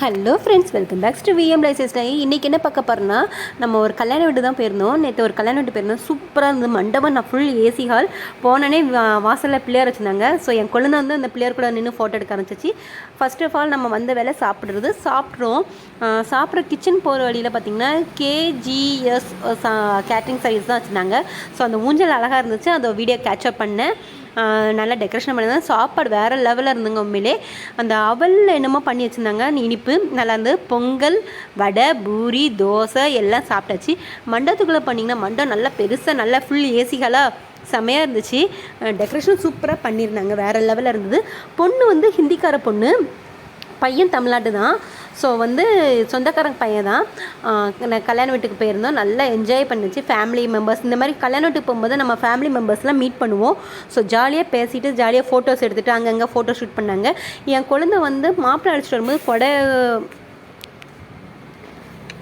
Hello friends welcome back to V M lysis இன்றைக்கி என்ன பார்க்க போகிறோன்னா நம்ம ஒரு கல்யாண வீடு தான் போயிருந்தோம். நேற்று ஒரு கல்யாண வீட்டு போயிருந்தோம். சூப்பராக இருந்தது. மண்டபம் நான் ஃபுல் ஏசி ஹால் போனோடனே வா- பிள்ளையார் வச்சுருந்தாங்க. ஸோ என் குழந்தை வந்து அந்த பிள்ளையார் கூட நின்று ஃபோட்டோ எடுக்க ஆரம்பிச்சிச்சு. ஃபர்ஸ்ட் ஆஃப் ஆல் நம்ம வந்த வேலை சாப்பிட்றது. சாப்பிட்றோம். சாப்பிட்ற கிச்சன் போகிற வழியில் பார்த்திங்கன்னா கேஜிஎஸ் கேட்ரிங் சர்வீஸ் தான் வச்சுருந்தாங்க. ஸோ அந்த ஊஞ்சல் அழகாக இருந்துச்சு. அதை வீடியோ கேட்சப் பண்ணேன். நல்லா டெக்கரேஷன் பண்ணியிருந்தாங்க. சாப்பாடு வேறு லெவலில் இருந்துங்க உண்மையிலே. அந்த அவலில் என்னமோ பண்ணி வச்சுருந்தாங்க. இனிப்பு நல்லா இருந்து பொங்கல் வடை பூரி தோசை எல்லாம் சாப்பிட்டாச்சு. மண்டபத்துக்குள்ளே பண்ணிங்கன்னா மண்டபம் நல்லா பெருசாக நல்லா ஃபுல் ஏசிகளாக செமையாக இருந்துச்சு. டெக்கரேஷன் சூப்பராக பண்ணியிருந்தாங்க. வேறு லெவலில் இருந்தது. பொண்ணு வந்து ஹிந்திக்கார பொண்ணு. பையன் தமிழ்நாட்டு தான் ஸோ வந்து சொந்தக்காரங்க பையன் தான். நான் கல்யாண வீட்டுக்கு போயிருந்தோம். நல்லா என்ஜாய் பண்ணுச்சு. ஃபேமிலி மெம்பர்ஸ் இந்த மாதிரி கல்யாண வீட்டுக்கு போகும்போது நம்ம ஃபேமிலி மெம்பர்ஸ்லாம் மீட் பண்ணுவோம். ஸோ ஜாலியாக பேசிட்டு ஜாலியாக ஃபோட்டோஸ் எடுத்துகிட்டு அங்கங்கே ஃபோட்டோ ஷூட் பண்ணாங்க. என் குழந்தை வந்து மாப்பிள்ளை அழைச்சிட்டு வரும்போது கொடை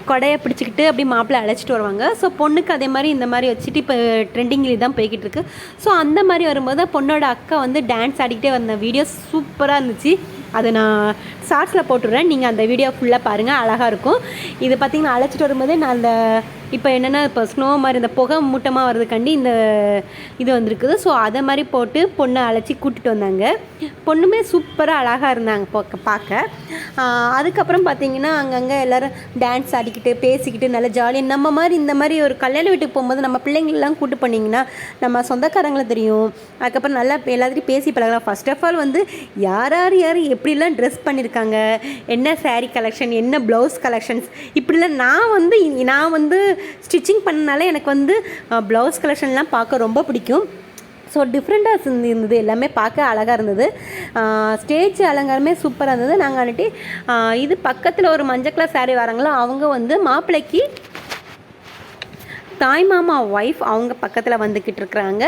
கொடையை பிடிச்சிக்கிட்டு அப்படி மாப்பிள்ளை அழைச்சிட்டு வருவாங்க. ஸோ பொண்ணுக்கு அதே மாதிரி இந்த மாதிரி வச்சுட்டு இப்போ ட்ரெண்டிங்கில் தான் போய்கிட்டு இருக்கு. ஸோ அந்த மாதிரி வரும்போது பொண்ணோட அக்கா வந்து டான்ஸ் ஆடிக்கிட்டே வந்த வீடியோ சூப்பராக இருந்துச்சு. அதை நான் ஷார்ட்ஸில் போட்டுடுறேன். நீங்கள் அந்த வீடியோ ஃபுல்லாக பாருங்கள் அழகாக இருக்கும். இது பார்த்தீங்கன்னா அழைச்சிட்டு வரும்போதே நான் அந்த இப்போ என்னென்னா இப்போ ஸ்னோ மாதிரி இந்த புகை மூட்டமாக வர்றதுக்காண்டி இந்த இது வந்திருக்குது. ஸோ அதை மாதிரி போட்டு பொண்ணை அழைச்சி கூட்டிகிட்டு வந்தாங்க. பொண்ணுமே சூப்பராக அழகாக இருந்தாங்க பார்க்க பார்க்க அதுக்கப்புறம் பார்த்தீங்கன்னா அங்கங்கே எல்லோரும் டான்ஸ் ஆடிக்கிட்டு பேசிக்கிட்டு நல்லா ஜாலியாக நம்ம மாதிரி இந்த மாதிரி ஒரு கல்யாண வீட்டுக்கு போகும்போது நம்ம பிள்ளைங்களெலாம் கூட்டு பண்ணிங்கன்னா நம்ம சொந்தக்காரங்களை தெரியும். அதுக்கப்புறம் நல்லா எல்லாத்தையும் பேசி பழகலாம். ஃபஸ்ட் ஆஃப் ஆல் வந்து யார் யார் யார் எப்படிலாம் ட்ரெஸ் பண்ணியிருக்காங்க என்ன சாரீ கலெக்ஷன் என்ன ப்ளவுஸ் கலெக்ஷன்ஸ் இப்படிலாம் நான் வந்து நான் வந்து ஸ்டிச்சிங் பண்ணனால எனக்கு வந்து ப்ளவுஸ் கலெக்ஷன்லாம் பார்க்க ரொம்ப பிடிக்கும். ஸோ டிஃப்ரெண்ட்டாக இருந்தது. எல்லாமே பார்க்க அழகாக இருந்தது. ஸ்டேஜ் அலங்காரமே சூப்பராக இருந்தது. நாங்கள் வந்துட்டு இது பக்கத்தில் ஒரு மஞ்சள் கலர் saree வராங்களோ அவங்க வந்து மாப்பிள்ளைக்கு தாய் மாமா ஒய்ஃப் அவங்க பக்கத்தில் வந்துக்கிட்டு இருக்கிறாங்க.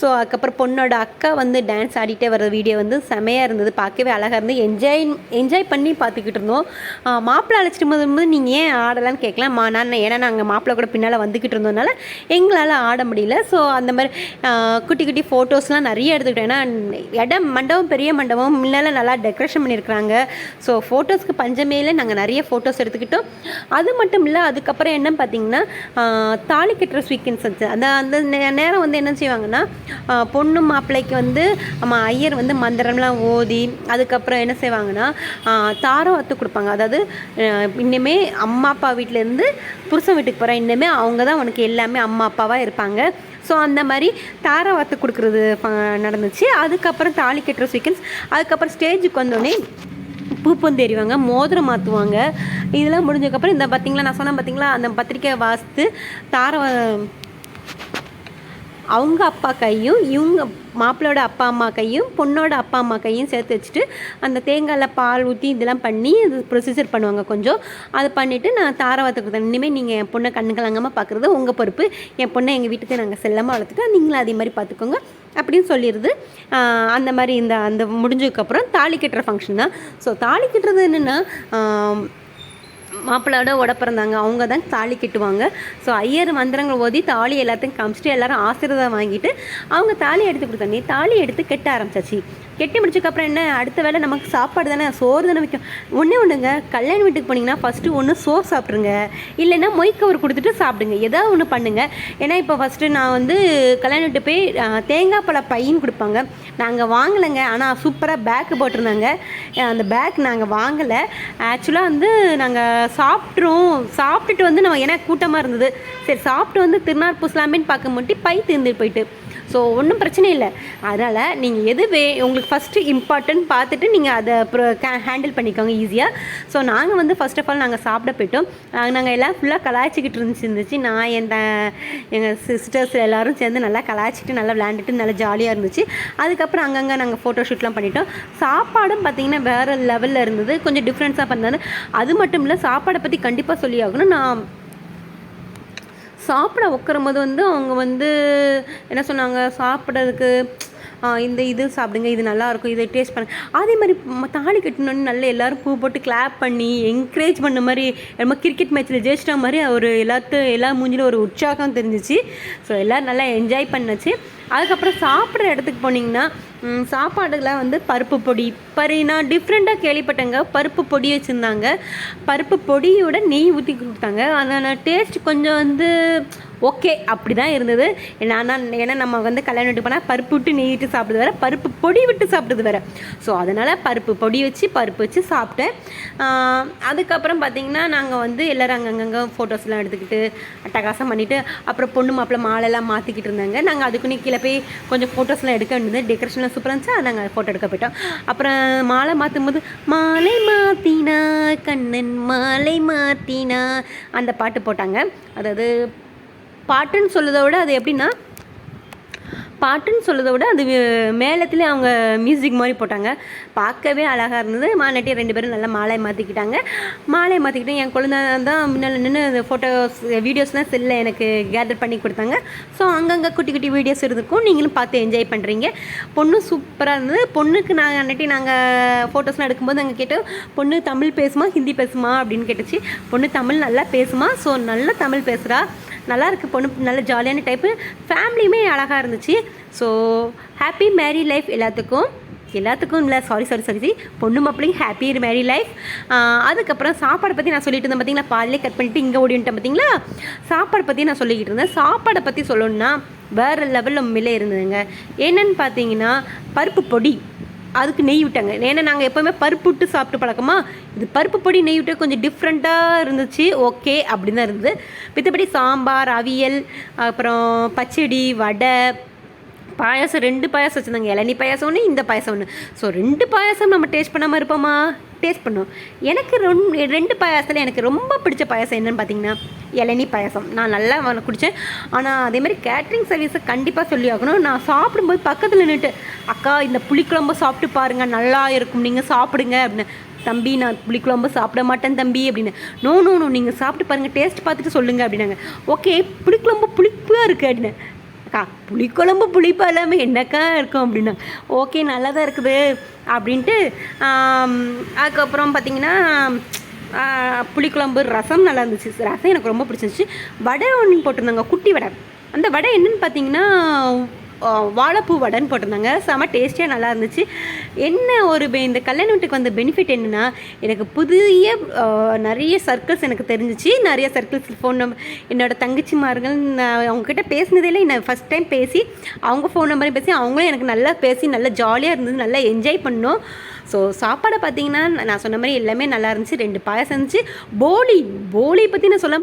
ஸோ அதுக்கப்புறம் பொண்ணோட அக்கா வந்து டான்ஸ் ஆடிட்டே வர வீடியோ வந்து செமையாக இருந்தது. பார்க்கவே அழகாக இருந்து. என்ஜாய் என்ஜாய் பண்ணி பார்த்துக்கிட்டு இருந்தோம். மாப்பிள்ளை அழைச்சிட்டு போது நீங்கள் ஏன் ஆடலான்னு கேட்கலாம்? மா நான் ஏன்னா நாங்கள் மாப்பிள்ளை கூட பின்னால் வந்துக்கிட்டு இருந்தோம்னால எங்களால் ஆட முடியல. ஸோ அந்த மாதிரி குட்டி குட்டி ஃபோட்டோஸ்லாம் நிறைய எடுத்துக்கிட்டோம் ஏன்னா இடம் மண்டபம் பெரிய மண்டபம் முன்னால் நல்லா டெக்கரேஷன் பண்ணியிருக்கிறாங்க. ஸோ ஃபோட்டோஸ்க்கு பஞ்சமே இல்லை. நாங்கள் நிறைய ஃபோட்டோஸ் எடுத்துக்கிட்டோம். அது மட்டும் இல்லை அதுக்கப்புறம் என்ன பார்த்தீங்கன்னா தாலி கட்டுற ஸ்வீக்கன்ஸ் வச்சு அந்த அந்த நே- நேரம் வந்து என்ன செய்வாங்கன்னா பொண்ணு மாப்பிள்ளைக்கு வந்து நம்ம ஐயர் வந்து மந்திரம்லாம் ஓதி அதுக்கப்புறம் என்ன செய்வாங்கன்னா தாரம் வத்து கொடுப்பாங்க. அதாவது இன்னுமே அம்மா அப்பா வீட்டிலேருந்து புருஷன் வீட்டுக்கு போகிறேன் இன்னுமே அவங்க தான் உனக்கு எல்லாமே அம்மா அப்பாவாக இருப்பாங்க. ஸோ அந்த மாதிரி தாரை வாத்து கொடுக்குறது ப- நடந்துச்சு. அதுக்கப்புறம் தாலி கட்டுற சீக்வன்ஸ் அதுக்கப்புறம் ஸ்டேஜுக்கு வந்தோடனே பூப்பந்து எறிவாங்க மோதிரம் மாற்றுவாங்க இதெல்லாம் முடிஞ்சதுக்கப்புறம் இந்த பார்த்தீங்களா நான் சொன்னேன் பார்த்தீங்களா அந்த பத்திரிக்கை வாசித்து தார அவங்க அப்பா கையும் இவங்க மாப்பிள்ளோட அப்பா அம்மா கையும் பொண்ணோட அப்பா அம்மா கையும் சேர்த்து வச்சுட்டு அந்த தேங்காயில் பால் ஊற்றி இதெல்லாம் பண்ணி இது ப்ரொசீஜர் பண்ணுவாங்க கொஞ்சம். அது பண்ணிவிட்டு நான் தாராவத்துக்கு இனிமேல் நீங்கள் என் பொண்ணை கண்ணு கலங்காமல் பார்க்குறது உங்கள் பொறுப்பு. என் பொண்ணை எங்கள் வீட்டுக்கு நாங்கள் செல்லமாக வளர்த்துட்டோம் நீங்களும் அதே மாதிரி பார்த்துக்கோங்க அப்படின்னு சொல்லிடுது. அந்த மாதிரி இந்த அந்த முடிஞ்சதுக்கப்புறம் தாலி கட்டுற ஃபங்க்ஷன் தான். ஸோ தாலி கட்டுறது என்னென்னா மாப்பிள்ளையோட உட பிறந்தாங்க அவங்க தான் தாலி கட்டுவாங்க. ஸோ ஐயர் மந்திரங்கள் ஓதி தாலி எல்லாத்தையும் காமிச்சிட்டு எல்லாரும் ஆசீர்வாதம் வாங்கிட்டு அவங்க தாலி எடுத்து கொடுத்தாங்க தாலி எடுத்து கெட்ட ஆரம்பிச்சாச்சு. கெட்டி முடிச்சதுக்கப்புறம் என்ன? அடுத்த வேளை நமக்கு சாப்பாடு தானே? சோறு தானே வைக்கும். ஒன்றே ஒன்றுங்க கல்யாண வீட்டுக்கு போனீங்கன்னா ஃபஸ்ட்டு ஒன்று சோறு சாப்பிட்ருங்க இல்லைன்னா மொய் கவர் கொடுத்துட்டு சாப்பிடுங்க. ஏதாவது ஒன்று பண்ணுங்க. ஏன்னா இப்போ ஃபஸ்ட்டு நான் வந்து கல்யாண வீட்டு போய் தேங்காய் பழ பையன் கொடுப்பாங்க. நாங்கள் வாங்கலைங்க. ஆனால் சூப்பராக பேக்கு போட்டிருந்தாங்க. அந்த பேக் நாங்கள் வாங்கலை. ஆக்சுவலாக வந்து நாங்கள் சாப்பிட்றோம் சாப்பிட்டுட்டு வந்து நம்ம ஏன்னா கூட்டமாக இருந்தது. சரி சாப்பிட்டு வந்து திருநாள் பூசலாமேன்னு பார்க்க மட்டும் பை தீர்ந்து போயிட்டு. ஸோ ஒன்றும் பிரச்சனை இல்லை. அதனால் நீங்கள் எது வே உங்களுக்கு ஃபஸ்ட்டு இம்பார்ட்டன்ட் பார்த்துட்டு நீங்கள் அதை அப்புறம் ஹேண்டில் பண்ணிக்கோங்க ஈஸியாக ஸோ நாங்கள் வந்து ஃபர்ஸ்ட் ஆஃப் ஆல் நாங்கள் சாப்பிட போயிட்டோம். நாங்கள் எல்லாம் ஃபுல்லாக கலாய்ச்சிக்கிட்டு இருந்துச்சு. இருந்துச்சு நான் என் எங்கள் சிஸ்டர்ஸ் எல்லோரும் சேர்ந்து நல்லா கலாய்ச்சிட்டு நல்லா விளையாண்டுட்டு நல்லா ஜாலியாக இருந்துச்சு. அதுக்கப்புறம் அங்கங்கே நாங்கள் ஃபோட்டோ ஷூட்லாம் பண்ணிட்டோம். சாப்பாடும் பார்த்தீங்கன்னா வேறு லெவலில் இருந்தது. கொஞ்சம் டிஃப்ரென்ஸாக பண்ணது அது மட்டும் இல்லை சாப்பாடை பற்றி கண்டிப்பாக சொல்லி ஆகணும். நான் சாப்பிட உட்காரும்போது வந்து அவங்க வந்து என்ன சொன்னாங்க சாப்பிட்றதுக்கு இந்த இது சாப்பிடுங்க இது நல்லாயிருக்கும் இதை டேஸ்ட் பண்ண அதே மாதிரி தாலி கட்டினோன்னு நல்லா எல்லோரும் பூ போட்டு கிளாப் பண்ணி என்கரேஜ் பண்ண மாதிரி நம்ம கிரிக்கெட் மேட்ச்சில் ஜெயிச்சிட்ட மாதிரி ஒரு எல்லாத்து எல்லா மூஞ்சிலும் ஒரு உற்சாகம் தெரிஞ்சிச்சு. ஸோ எல்லோரும் நல்லா என்ஜாய் பண்ணுச்சு. அதுக்கப்புறம் சாப்பிட்ற இடத்துக்கு போனீங்கன்னா ம், சாப்பாடுல வந்து பருப்பு பொடி. பரி நான் டிஃப்ரெண்ட்டாக கேள்விப்பட்டேங்க. பருப்பு பொடி வச்சுருந்தாங்க. பருப்பு பொடியோட நெய் ஊற்றி கொடுத்தாங்க. அதோட டேஸ்ட் கொஞ்சம் வந்து ஓகே அப்படி தான் இருந்தது. நான் ஏன்னா நம்ம வந்து கல்யாணம் விட்டு போனால் பருப்பு விட்டு நெய் விட்டு சாப்பிடுறது வேறு பருப்பு பொடி விட்டு சாப்பிடுறது வேறு. ஸோ அதனால் பருப்பு பொடி வச்சு பருப்பு வச்சு சாப்பிட்டேன். அதுக்கப்புறம் பார்த்திங்கன்னா நாங்கள் வந்து எல்லோரும் அங்கங்கங்கே ஃபோட்டோஸ்லாம் எடுத்துக்கிட்டு அட்டகாசம் பண்ணிவிட்டு அப்புறம் பொண்ணு மாப்பிள்ளை மாலைலாம் மாற்றிக்கிட்டு இருந்தாங்க. நாங்கள் அதுக்குன்னு கீழே போய் கொஞ்சம் ஃபோட்டோஸ்லாம் எடுக்க வேண்டியது டெக்கரேஷன்லாம் சூப்பராக இருந்துச்சு. அதை நாங்கள் ஃபோட்டோ எடுக்க போயிட்டோம். அப்புறம் மாலை மாற்றும் போது மாலை மாத்தினா கண்ணன் மாலை மாத்தினா அந்த பாட்டு போட்டாங்க. அதாவது பாட்டுன்னு சொல்லுறதை விட அது எப்படின்னா பாட்டுன்னு சொல்லுறதை விட அது மேளத்துலேயே அவங்க மியூசிக் மாதிரி போட்டாங்க. பார்க்கவே அழகாக இருந்தது. மாநாட்டி ரெண்டு பேரும் நல்லா மாலை மாற்றிக்கிட்டாங்க மாலை மாற்றிக்கிட்டேன் என் குழந்தை தான் முன்னால் நின்று அந்த ஃபோட்டோஸ் வீடியோஸ்லாம் செல்லில் எனக்கு கேதர் பண்ணி கொடுத்தாங்க. ஸோ அங்கங்கே குட்டி குட்டி வீடியோஸ் இருந்திருக்கும். நீங்களும் பார்த்து என்ஜாய் பண்ணுறீங்க பொண்ணு சூப்பராக இருந்தது. பொண்ணுக்கு நாங்கள் அன்னைக்கு நாங்கள் ஃபோட்டோஸ்லாம் எடுக்கும்போது அங்கே கேட்டோம் பொண்ணு தமிழ் பேசுமா? ஹிந்தி பேசுமா? அப்படின்னு கேட்டுச்சு. பொண்ணு தமிழ் நல்லா பேசுமா? ஸோ நல்லா தமிழ் பேசுகிறா நல்லாயிருக்கு பொண்ணு நல்ல ஜாலியான டைப்பு ஃபேமிலியுமே அழகாக இருந்துச்சு. ஸோ ஹாப்பி மேரி லைஃப் எல்லாத்துக்கும். எல்லாத்துக்கும் இல்லை சாரி சாரி சாரி பொண்ணு மாப்பிள்ளையும் ஹாப்பி மேரி லைஃப் அதுக்கப்புறம் சாப்பாடை பற்றி நான் சொல்லிட்டு இருந்தேன் பார்த்தீங்களா பாதிலே கட் பண்ணிட்டு இங்கே ஓடிட்டேன் பார்த்தீங்களா சாப்பாடை பற்றி நான் சொல்லிக்கிட்டு இருந்தேன். சாப்பாடை பற்றி சொல்லணும்னா வேறு லெவலில் உண்மையிலே இருந்ததுங்க. என்னன்னு பார்த்தீங்கன்னா பருப்பு பொடி. அதுக்கு நெய் விட்டாங்க. ஏன்னா நாங்கள் எப்போவுமே பருப்பு விட்டு சாப்பிட்டு பழக்கமா? இது பருப்பு பொடி நெய் விட்டு கொஞ்சம் டிஃப்ரெண்ட்டாக இருந்துச்சு. ஓகே அப்படின்னு தான் இருந்தது. மத்தபடி சாம்பார் அவியல் அப்புறம் பச்சடி வடை பாயாசம் ரெண்டு பாயாசம் வச்சுருந்தாங்க. இளநீ பாயாசம் ஒன்று இந்த பாயாசம் ஒன்று ஸோ ரெண்டு பாயாசம் நம்ம டேஸ்ட் பண்ணாமல் இருப்போமா? டேஸ்ட் பண்ணோம். எனக்கு ரெண்டு ரெண்டு பாயாசத்தில் எனக்கு ரொம்ப பிடிச்ச பாயாசம் என்னென்னு பார்த்தீங்கன்னா இளநீ பாயாசம். நான் நல்லா குடித்தேன் ஆனால் அதே மாதிரி கேட்ரிங் சர்வீஸை கண்டிப்பாக சொல்லி ஆகணும். நான் சாப்பிடும்போது பக்கத்தில் நின்றுட்டு அக்கா இந்த புளிக்குழம்பு சாப்பிட்டு பாருங்கள் நல்லா இருக்கும். நீங்கள் சாப்பிடுங்க அப்படின்னு. தம்பி நான் புளிக்குழம்பு சாப்பிட மாட்டேன் தம்பி அப்படின்னு. நோ நோ நோ நீங்கள் சாப்பிட்டு பாருங்கள் டேஸ்ட் பார்த்துட்டு சொல்லுங்கள் அப்படின்னாங்க. ஓகே புளிக்குழம்பு புளிப்பாக இருக்குது அப்படின்னு. அக்கா புளிக்குழம்பு புளிப்பு இல்லாமல் என்னக்கா இருக்கும் அப்படின்னா. ஓகே நல்லா தான் இருக்குது அப்படின்ட்டு அதுக்கப்புறம் பார்த்தீங்கன்னா புளிக்குழம்பு ரசம் நல்லா இருந்துச்சு. ரசம் எனக்கு ரொம்ப பிடிச்சிருந்துச்சு. வடை ஒன்று போட்டிருந்தாங்க குட்டி வடை. அந்த வடை என்னன்னு பார்த்தீங்கன்னா வாழைப்பூ வடைன்னு போட்டிருந்தாங்க. செம டேஸ்டியாக நல்லா இருந்துச்சு. என்ன ஒரு இந்த கல்யாண வீட்டுக்கு வந்த பெனிஃபிட் என்னென்னா எனக்கு புதிய நிறைய சர்க்கிள்ஸ் எனக்கு தெரிஞ்சிச்சு. நிறைய சர்க்கிள்ஸ் ஃபோன் நம்பர் என்னோடய தங்கச்சிமார்கள் நான் அவங்கக்கிட்ட பேசினதே இல்லை. நான் ஃபஸ்ட் டைம் பேசி அவங்க ஃபோன் நம்பரையும் பேசி அவங்களும் எனக்கு நல்லா பேசி நல்லா ஜாலியாக இருந்தது நல்லா என்ஜாய் பண்ணோம். ஸோ சாப்பாடை பார்த்தீங்கன்னா நான் சொன்ன மாதிரி எல்லாமே நல்லா இருந்துச்சு. ரெண்டு பாயசம் இருந்துச்சு. போலி போலி பற்றி நான் சொல்ல